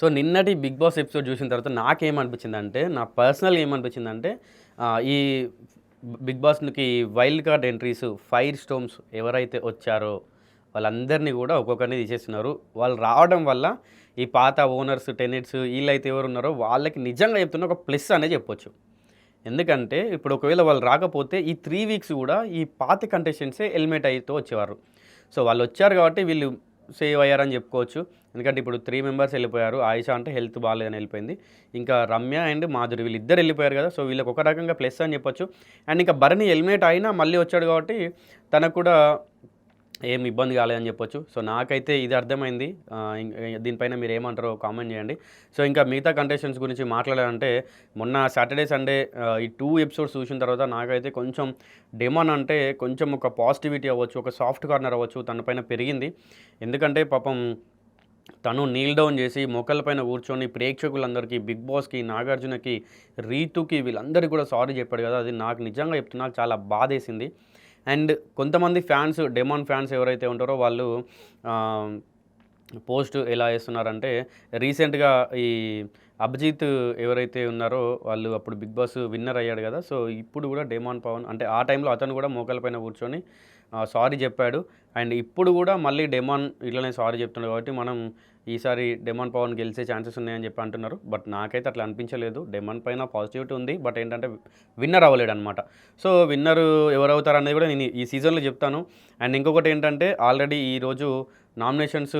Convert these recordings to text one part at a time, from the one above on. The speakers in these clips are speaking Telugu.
సో నిన్నటి బిగ్ బాస్ ఎపిసోడ్ చూసిన తర్వాత నాకేమనిపించిందంటే నా పర్సనల్ ఏమనిపించిందంటే ఈ బిగ్ బాస్కి wild card entries fire storms ఎవరైతే వచ్చారో వాళ్ళందరినీ కూడా ఒక్కొక్కరిని తీసేస్తున్నారు. వాళ్ళు రావడం వల్ల ఈ పాత ఓనర్స్ టెనెట్స్ వీళ్ళైతే ఎవరు ఉన్నారో వాళ్ళకి నిజంగా చెప్తున్న ఒక ప్లస్ అనే చెప్పొచ్చు. ఎందుకంటే ఇప్పుడు ఒకవేళ వాళ్ళు రాకపోతే ఈ త్రీ వీక్స్ కూడా ఈ పాత కంటెస్టెంట్సే హెల్మెట్ అవుతూ వచ్చేవారు. సో వాళ్ళు వచ్చారు కాబట్టి వీళ్ళు సేవ్ అయ్యారని చెప్పుకోవచ్చు. ఎందుకంటే ఇప్పుడు త్రీ మెంబర్స్ వెళ్ళిపోయారు. ఆయిషా అంటే హెల్త్ బాగాలేదని వెళ్ళిపోయింది. ఇంకా రమ్య అండ్ మాధురి వీళ్ళిద్దరు వెళ్ళిపోయారు కదా. సో వీళ్ళకి ఒక రకంగా ప్లస్ అని చెప్పొచ్చు. అండ్ ఇంకా భరణి హెల్మెట్ అయినా మళ్ళీ వచ్చాడు కాబట్టి తనకు కూడా ఏం ఇబ్బంది కాలేదని చెప్పొచ్చు. సో నాకైతే ఇది అర్థమైంది. దీనిపైన మీరు ఏమంటారో కామెంట్ చేయండి. సో ఇంకా మిగతా కంటెస్టెంట్స్ గురించి మాట్లాడాలంటే మొన్న సాటర్డే సండే ఈ టూ ఎపిసోడ్స్ చూసిన తర్వాత నాకైతే కొంచెం డెమాన్ అంటే కొంచెం ఒక పాజిటివిటీ అవ్వచ్చు ఒక సాఫ్ట్ కార్నర్ అవ్వచ్చు తన పైన పెరిగింది. ఎందుకంటే పాపం తను నీల్ డౌన్ చేసి మొక్కలపైన కూర్చొని ప్రేక్షకులందరికీ బిగ్ బాస్కి నాగార్జునకి రీతుకి వీళ్ళందరికీ కూడా సారీ చెప్పాడు కదా. అది నాకు నిజంగా చెప్తున్నా చాలా బాధేసింది. అండ్ కొంతమంది ఫ్యాన్స్ డెమాన్ ఫ్యాన్స్ ఎవరైతే ఉంటారో వాళ్ళు పోస్ట్ ఎలా వేస్తున్నారంటే రీసెంట్గా ఈ అభిజిత్ ఎవరైతే ఉన్నారో వాళ్ళు అప్పుడు బిగ్ బాస్ విన్నర్ అయ్యాడు కదా. సో ఇప్పుడు కూడా డేమాన్ పవన్ అంటే ఆ టైంలో అతను కూడా మోకాలపైన కూర్చొని సారీ చెప్పాడు. అండ్ ఇప్పుడు కూడా మళ్ళీ డెమాన్ ఇట్లనే సారీ చెప్తున్నాడు కాబట్టి మనం ఈసారి డెమాన్ పవన్ గెలిచే ఛాన్సెస్ ఉన్నాయని చెప్పి అంటున్నారు. బట్ నాకైతే అట్లా అనిపించలేదు. డెమాన్ పైన పాజిటివిటీ ఉంది. బట్ ఏంటంటే విన్నర్ అవ్వలేడు అనమాట సో విన్నర్ ఎవరవుతారు అనేది కూడా నేను ఈ సీజన్లో చెప్తాను. అండ్ ఇంకొకటి ఏంటంటే ఆల్రెడీ ఈరోజు నామినేషన్స్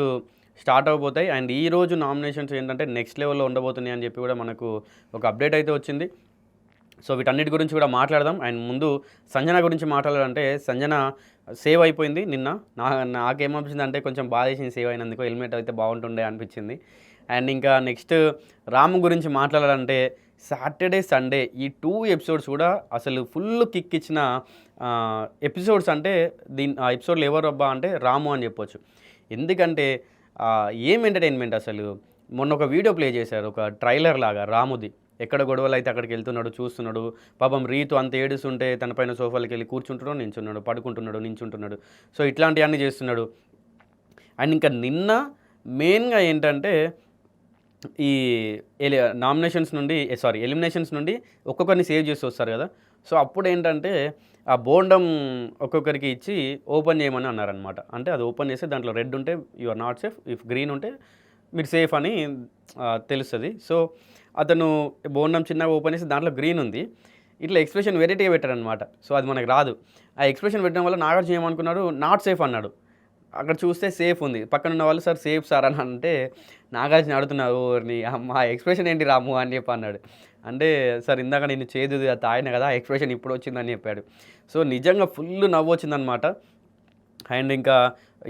స్టార్ట్ అవబోతాయి. అండ్ ఈ రోజు నామినేషన్స్ ఏంటంటే నెక్స్ట్ లెవెల్లో ఉండబోతున్నాయి అని చెప్పి కూడా మనకు ఒక అప్డేట్ అయితే వచ్చింది. సో వీటన్నిటి గురించి కూడా మాట్లాడదాం. అండ్ ముందు సంజన గురించి మాట్లాడాలంటే సంజన సేవ్ అయిపోయింది నిన్న. నా నాకేమనిపించింది అంటే కొంచెం బాధ వేసింది సేవ్ అయినందుకు. హెల్మెట్ అయితే బాగుంటుండే అనిపించింది. అండ్ ఇంకా నెక్స్ట్ రాము గురించి మాట్లాడాలంటే సాటర్డే సండే ఈ టూ ఎపిసోడ్స్ కూడా అసలు ఫుల్ కిక్ ఇచ్చిన ఎపిసోడ్స్ అంటే దీని ఆ ఎపిసోడ్లు ఎవరు అబ్బా అంటే రాము అని చెప్పొచ్చు. ఎందుకంటే ఏం ఎంటర్టైన్మెంట్ అసలు? మొన్న ఒక వీడియో ప్లే చేశారు ఒక ట్రైలర్ లాగా రాముది. ఎక్కడ గొడవలు అయితే అక్కడికి వెళ్తున్నాడు చూస్తున్నాడు. పాపం రీతు అంత ఏడుస్తుంటే తన పైన సోఫాలకి వెళ్ళి కూర్చుంటున్నాడు నించున్నాడు పడుకుంటున్నాడు నించుంటున్నాడు. సో ఇట్లాంటివన్నీ చేస్తున్నాడు. అండ్ ఇంకా నిన్న మెయిన్గా ఏంటంటే ఈ ఎలి నామినేషన్స్ నుండి సారీ ఎలిమినేషన్స్ నుండి ఒక్కొక్కరిని సేవ్ చేసి వస్తారు కదా. సో అప్పుడు ఏంటంటే ఆ బోండం ఒక్కొక్కరికి ఇచ్చి ఓపెన్ చేయమని అన్నారనమాట అంటే అది ఓపెన్ చేస్తే దాంట్లో రెడ్ ఉంటే you are not safe if green ఉంటే మీరు సేఫ్ అని తెలుస్తుంది. సో అతను బోన్నం చిన్నగా ఓపెన్ చేసి దాంట్లో గ్రీన్ ఉంది. ఇట్లా ఎక్స్ప్రెషన్ వెరైటీగా పెట్టారనమాట సో అది మనకు రాదు. ఆ ఎక్స్ప్రెషన్ పెట్టడం వల్ల నాగార్జున ఏమనుకున్నాడు? నాట్ సేఫ్ అన్నాడు. అక్కడ చూస్తే సేఫ్ ఉంది. పక్కన ఉన్న వాళ్ళు సార్ సేఫ్ సార్ అని అంటే నాగార్జున అడుగుతున్నారు నీ అమ్మ ఎక్స్ప్రెషన్ ఏంటి రాము? అని చెప్పి అన్నాడు. అంటే సార్ ఇందాక నేను చేదు తాగిన కదా ఆ ఎక్స్ప్రెషన్ ఇప్పుడు వచ్చిందని చెప్పాడు. సో నిజంగా ఫుల్ నవ్వు వచ్చిందనమాట అండ్ ఇంకా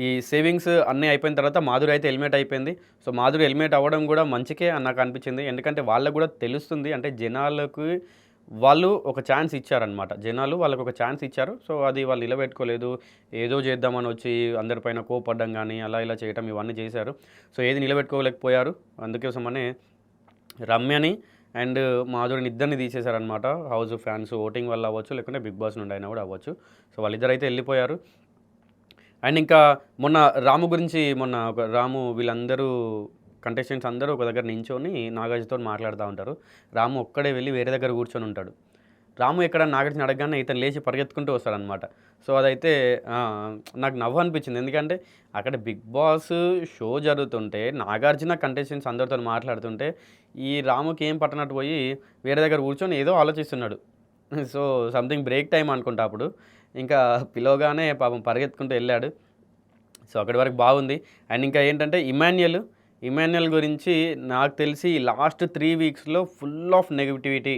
ఈ సేవింగ్స్ అన్నీ అయిపోయిన తర్వాత మాధురి అయితే హెల్మెట్ అయిపోయింది. సో మాధురి హెల్మెట్ అవ్వడం కూడా మంచికే నాకు అనిపించింది. ఎందుకంటే వాళ్ళకు కూడా తెలుస్తుంది అంటే జనాలకు వాళ్ళు ఒక ఛాన్స్ ఇచ్చారనమాట జనాలు వాళ్ళకు ఒక ఛాన్స్ ఇచ్చారు. సో అది వాళ్ళు నిలబెట్టుకోలేదు. ఏదో చేద్దామని వచ్చి అందరిపైన కోపడ్డం కానీ అలా ఇలా చేయటం ఇవన్నీ చేశారు. సో ఏది నిలబెట్టుకోలేకపోయారు. అందుకోసమనే రమ్యని అండ్ మాధురిని ఇద్దరిని తీసేశారనమాట హౌస్ ఫ్యాన్స్ ఓటింగ్ వల్ల అవ్వచ్చు లేకుంటే బిగ్ బాస్ నుండి అయినా కూడా అవ్వచ్చు. సో వాళ్ళిద్దరైతే అయితే వెళ్ళిపోయారు. అండ్ ఇంకా మొన్న రాము గురించి మొన్న ఒక రాము వీళ్ళందరూ కంటెస్టెంట్స్ అందరూ ఒక దగ్గర నించొని నాగార్జుతో మాట్లాడుతూ ఉంటారు. రాము ఒక్కడే వెళ్ళి వేరే దగ్గర కూర్చొని ఉంటాడు. రాము ఎక్కడ నాగార్జున అడగగానే ఇతను లేచి పరిగెత్తుకుంటూ వస్తాడనమాట సో అదైతే నాకు నవ్వు అనిపించింది. ఎందుకంటే అక్కడ బిగ్ బాస్ షో జరుగుతుంటే నాగార్జున కంటెస్టెంట్స్ అందరితో మాట్లాడుతుంటే ఈ రాముకి ఏం పట్టనట్టు పోయి వేరే దగ్గర కూర్చొని ఏదో ఆలోచిస్తున్నాడు. సో సంథింగ్ బ్రేక్ టైం అనుకుంటా అప్పుడు. ఇంకా పిలవగానే పాపం పరిగెత్తుకుంటూ వెళ్ళాడు. సో అక్కడి వరకు బాగుంది. అండ్ ఇంకా ఏంటంటే ఇమాన్యుయల్ ఇమాన్యుయల్ గురించి నాకు తెలిసి లాస్ట్ త్రీ వీక్స్లో ఫుల్ ఆఫ్ నెగిటివిటీ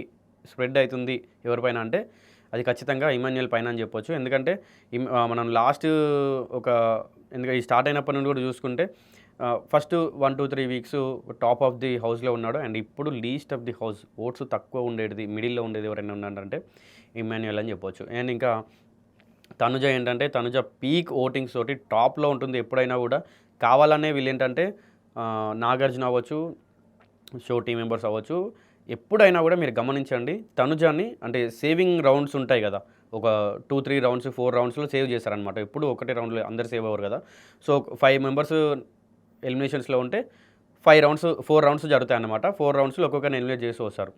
స్ప్రెడ్ అవుతుంది ఎవరిపైన అంటే అది ఖచ్చితంగా ఇమాన్యుయల్ పైన అని చెప్పొచ్చు. ఎందుకంటే మనం లాస్ట్ ఒక ఎందుకంటే ఈ స్టార్ట్ అయినప్పటి నుండి కూడా చూసుకుంటే first one two three weeks top of the హౌస్లో ఉన్నాడు. అండ్ ఇప్పుడు least of the house votes తక్కువ ఉండేది మిడిల్లో ఉండేది ఎవరైనా ఉన్నారంటే ఇమాన్యుయల్ అని చెప్పొచ్చు. అండ్ ఇంకా తనుజ ఏంటంటే తనుజ పీక్ ఓటింగ్స్ తోటి టాప్లో ఉంటుంది ఎప్పుడైనా కూడా. కావాలనే వీళ్ళు ఏంటంటే నాగార్జున అవ్వచ్చు షో టీం మెంబర్స్ అవ్వచ్చు. ఎప్పుడైనా కూడా మీరు గమనించండి తనుజాని అంటే సేవింగ్ రౌండ్స్ ఉంటాయి కదా. ఒక టూ త్రీ రౌండ్స్ ఫోర్ రౌండ్స్లో సేవ్ చేశారనమాట ఎప్పుడు ఒకటే రౌండ్లో అందరు సేవ్ అవ్వరు కదా. సో ఫైవ్ మెంబర్స్ ఎలిమినేషన్స్లో ఉంటే ఫైవ్ రౌండ్స్ ఫోర్ రౌండ్స్ జరుగుతాయి అన్నమాట ఫోర్ రౌండ్స్లో ఒక్కొక్కరిని ఎలిమినేట్ చేసి వస్తారు.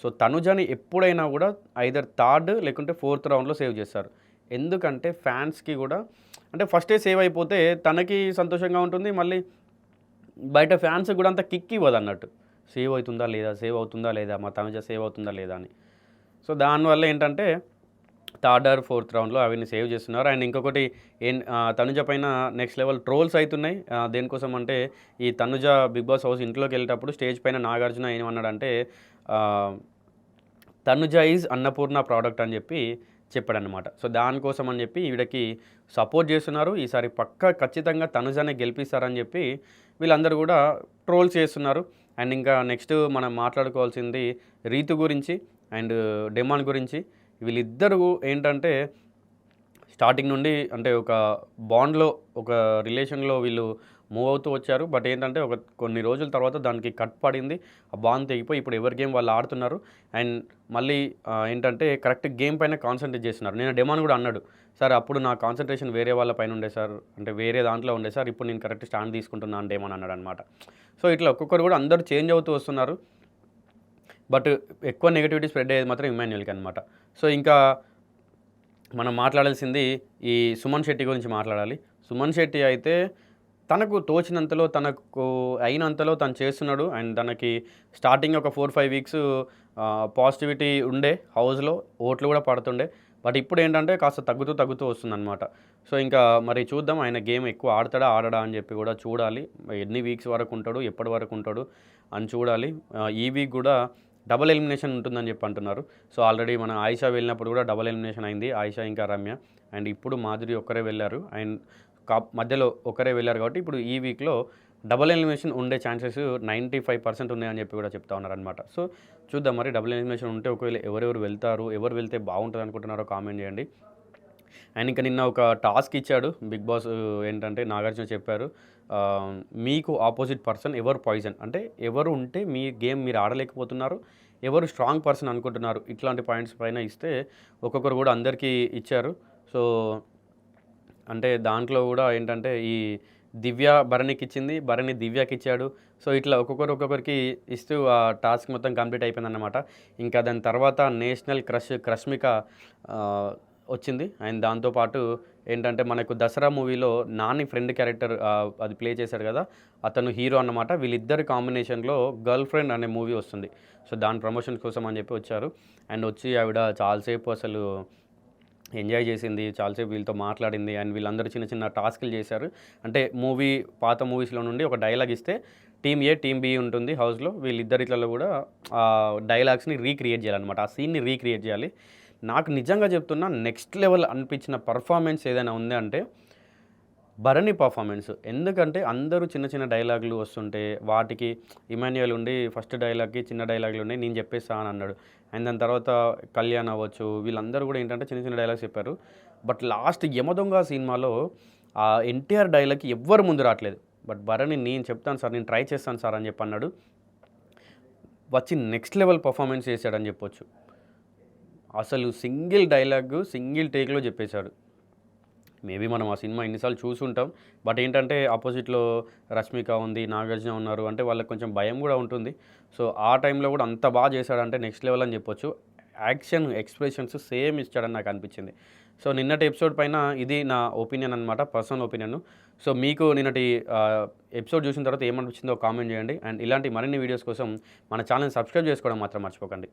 సో తనుజాని ఎప్పుడైనా కూడా ఐదర్ థర్డ్ లేకుంటే ఫోర్త్ రౌండ్లో సేవ్ చేస్తారు. ఎందుకంటే ఫ్యాన్స్కి కూడా అంటే ఫస్టే సేవ్ అయిపోతే తనకి సంతోషంగా ఉంటుంది మళ్ళీ బయట ఫ్యాన్స్ కూడా అంత కిక్ ఇవ్వదు అన్నట్టు. సేవ్ అవుతుందా లేదా? సేవ్ అవుతుందా లేదా? మా తనుజ సేవ్ అవుతుందా లేదా? అని. సో దానివల్ల ఏంటంటే థర్డ్ ఆర్ ఫోర్త్ రౌండ్లో అవన్నీ సేవ్ చేస్తున్నారు. అండ్ ఇంకొకటి ఏం తనుజ పైన నెక్స్ట్ లెవెల్ ట్రోల్స్ అవుతున్నాయి దేనికోసం అంటే ఈ తనుజ బిగ్ బాస్ హౌస్ ఇంట్లోకి వెళ్ళేటప్పుడు స్టేజ్ పైన నాగార్జున ఏమన్నాడంటే తనుజ ఈజ్ అన్నపూర్ణ ప్రోడక్ట్ అని చెప్పి చెప్పాడనమాట సో దానికోసం అని చెప్పి ఈవిడకి సపోర్ట్ చేస్తున్నారు. ఈసారి పక్క ఖచ్చితంగా తనుజనే గెలిపిస్తారని చెప్పి వీళ్ళందరూ కూడా ట్రోల్స్ చేస్తున్నారు. అండ్ ఇంకా నెక్స్ట్ మనం మాట్లాడుకోవాల్సింది రీతు గురించి అండ్ డెమాన్ గురించి. వీళ్ళిద్దరూ ఏంటంటే స్టార్టింగ్ నుండి అంటే ఒక బాండ్లో ఒక రిలేషన్లో వీళ్ళు మూవ్ అవుతూ వచ్చారు. బట్ ఏంటంటే ఒక కొన్ని రోజుల తర్వాత దానికి కట్ పడింది. ఆ బాండ్ తెగిపోయి ఇప్పుడు ఎవరి గేమ్ వాళ్ళు ఆడుతున్నారు. అండ్ మళ్ళీ ఏంటంటే కరెక్ట్ గేమ్ పైన కాన్సన్ట్రేట్ చేస్తున్నారు. నేను డెమాన్ కూడా అన్నాడు సార్ అప్పుడు నా కాన్సన్ట్రేషన్ వేరే వాళ్ళ పైన ఉండే సార్. అంటే వేరే దాంట్లో ఉండే సార్. ఇప్పుడు నేను కరెక్ట్ స్టాండ్ తీసుకుంటున్నాను డెమాన్ అన్నాడు అనమాట సో ఇట్లా ఒక్కొక్కరు కూడా అందరూ చేంజ్ అవుతూ వస్తున్నారు. బట్ ఎక్కువ నెగిటివిటీ స్ప్రెడ్ అయ్యేది మాత్రం ఇమాన్యుల్కి అనమాట సో ఇంకా మనం మాట్లాడాల్సింది ఈ సుమన్ శెట్టి గురించి మాట్లాడాలి. సుమన్ శెట్టి అయితే తనకు తోచినంతలో తనకు అయినంతలో తను చేస్తున్నాడు. అండ్ తనకి స్టార్టింగ్ ఒక ఫోర్ ఫైవ్ వీక్స్ పాజిటివిటీ ఉండే హౌస్లో ఓట్లు కూడా పడుతుండే. బట్ ఇప్పుడు ఏంటంటే కాస్త తగ్గుతూ తగ్గుతూ వస్తుందన్నమాట. సో ఇంకా మరి చూద్దాం ఆయన గేమ్ ఎక్కువ ఆడతాడా ఆడడా అని చెప్పి కూడా చూడాలి. ఎన్ని వీక్స్ వరకు ఉంటాడు ఎప్పటి వరకు ఉంటాడు అని చూడాలి. ఈ వీక్ కూడా డబుల్ ఎలిమినేషన్ ఉంటుందని చెప్పి అంటున్నారు. సో ఆల్రెడీ మన ఆయిషా వెళ్ళినప్పుడు కూడా డబుల్ ఎలిమినేషన్ అయింది. ఆయిషా ఇంకా రమ్య. అండ్ ఇప్పుడు మాధురి ఒక్కరే వెళ్ళారు. అండ్ కా మధ్యలో ఒకరే వెళ్ళారు కాబట్టి ఇప్పుడు ఈ వీక్లో డబుల్ ఎలిమినేషన్ ఉండే ఛాన్సెస్ నైంటీ ఫైవ్ పర్సెంట్ ఉన్నాయని చెప్పి కూడా చెప్తా ఉన్నారనమాట సో చూద్దాం మరి డబుల్ ఎలిమినేషన్ ఉంటే ఒకవేళ ఎవరెవరు వెళ్తారు ఎవరు వెళ్తే బాగుంటుంది అనుకుంటున్నారో కామెంట్ చేయండి. అండ్ ఇంకా నిన్న ఒక టాస్క్ ఇచ్చాడు బిగ్ బాస్ ఏంటంటే నాగార్జున చెప్పారు మీకు ఆపోజిట్ పర్సన్ ఎవరు పాయిజన్ అంటే ఎవరు ఉంటే మీ గేమ్ మీరు ఆడలేకపోతున్నారు ఎవరు స్ట్రాంగ్ పర్సన్ అనుకుంటున్నారు? ఇట్లాంటి పాయింట్స్ పైన ఇస్తే ఒక్కొక్కరు కూడా అందరికీ ఇచ్చారు. సో అంటే దాంట్లో కూడా ఏంటంటే ఈ దివ్య భరణికి ఇచ్చింది భరణి దివ్యకి ఇచ్చాడు. సో ఇట్లా ఒక్కొక్కరు ఒక్కొక్కరికి ఇస్తూ ఆ టాస్క్ మొత్తం కంప్లీట్ అయిపోయిందన్నమాట. ఇంకా దాని తర్వాత నేషనల్ క్రష్ క్రష్మిక వచ్చింది. అండ్ దాంతోపాటు ఏంటంటే మనకు దసరా మూవీలో నాని ఫ్రెండ్ క్యారెక్టర్ అది ప్లే చేశాడు కదా అతను హీరో అన్నమాట. వీళ్ళిద్దరి కాంబినేషన్లో గర్ల్ ఫ్రెండ్ అనే మూవీ వస్తుంది. సో దాని ప్రమోషన్ కోసం అని చెప్పి వచ్చారు. అండ్ వచ్చి ఆవిడ చాలాసేపు అసలు ఎంజాయ్ చేసింది చాలాసేపు వీళ్ళతో మాట్లాడింది. అండ్ వీళ్ళందరూ చిన్న చిన్న టాస్క్లు చేశారు. అంటే మూవీ పాత మూవీస్లో నుండి ఒక డైలాగ్ ఇస్తే టీమ్ ఏ టీమ్ బి ఉంటుంది హౌస్లో. వీళ్ళిద్దరిట్లలో కూడా ఆ డైలాగ్స్ని రీక్రియేట్ చేయాలన్నమాట. ఆ సీన్ని రీక్రియేట్ చేయాలి. నాకు నిజంగా చెప్తున్నా నెక్స్ట్ లెవెల్ అనిపించిన పర్ఫార్మెన్స్ ఏదైనా ఉంది అంటే భరణి పర్ఫార్మెన్స్ ఎందుకంటే అందరూ చిన్న చిన్న డైలాగులు వస్తుంటే వాటికి ఇమాన్యుయల్ ఉండి ఫస్ట్ డైలాగ్కి చిన్న డైలాగులు ఉన్నాయి నేను చెప్పేస్తా అని అన్నాడు. అండ్ దాని తర్వాత కళ్యాణ్ అవ్వచ్చు వీళ్ళందరూ కూడా ఏంటంటే చిన్న చిన్న డైలాగ్స్ చెప్పారు. బట్ లాస్ట్ యమదొంగ సినిమాలో ఆ ఎన్టీఆర్ డైలాగ్కి ఎవ్వరు ముందు రావట్లేదు. బట్ భరణి నేను చెప్తాను సార్ నేను ట్రై చేస్తాను సార్ అని చెప్పి అన్నాడు. వచ్చి నెక్స్ట్ లెవెల్ పర్ఫార్మెన్స్ చేశాడని చెప్పొచ్చు. అసలు సింగిల్ డైలాగ్ సింగిల్ టేక్లో చెప్పేశాడు. మేబీ మనం ఆ సినిమా ఎన్నిసార్లు చూసుంటాం. బట్ ఏంటంటే ఆపోజిట్లో రష్మిక ఉంది నాగార్జున ఉన్నారు అంటే వాళ్ళకి కొంచెం భయం కూడా ఉంటుంది. సో ఆ టైంలో కూడా అంత బాగా చేశాడంటే నెక్స్ట్ లెవెల్ అని చెప్పొచ్చు. యాక్షన్ ఎక్స్ప్రెషన్స్ సేమ్ ఇచ్చాడని నాకు అనిపించింది. సో నిన్నటి ఎపిసోడ్ పైన ఇది నా ఒపీనియన్ అనమాట పర్సనల్ ఒపీనియన్. సో మీకు నిన్నటి ఎపిసోడ్ చూసిన తర్వాత ఏమనిపించిందో కామెంట్ చేయండి. అండ్ ఇలాంటి మరిన్ని వీడియోస్ కోసం మన ఛానల్ సబ్స్క్రైబ్ చేసుకోవడం మాత్రం మర్చిపోకండి.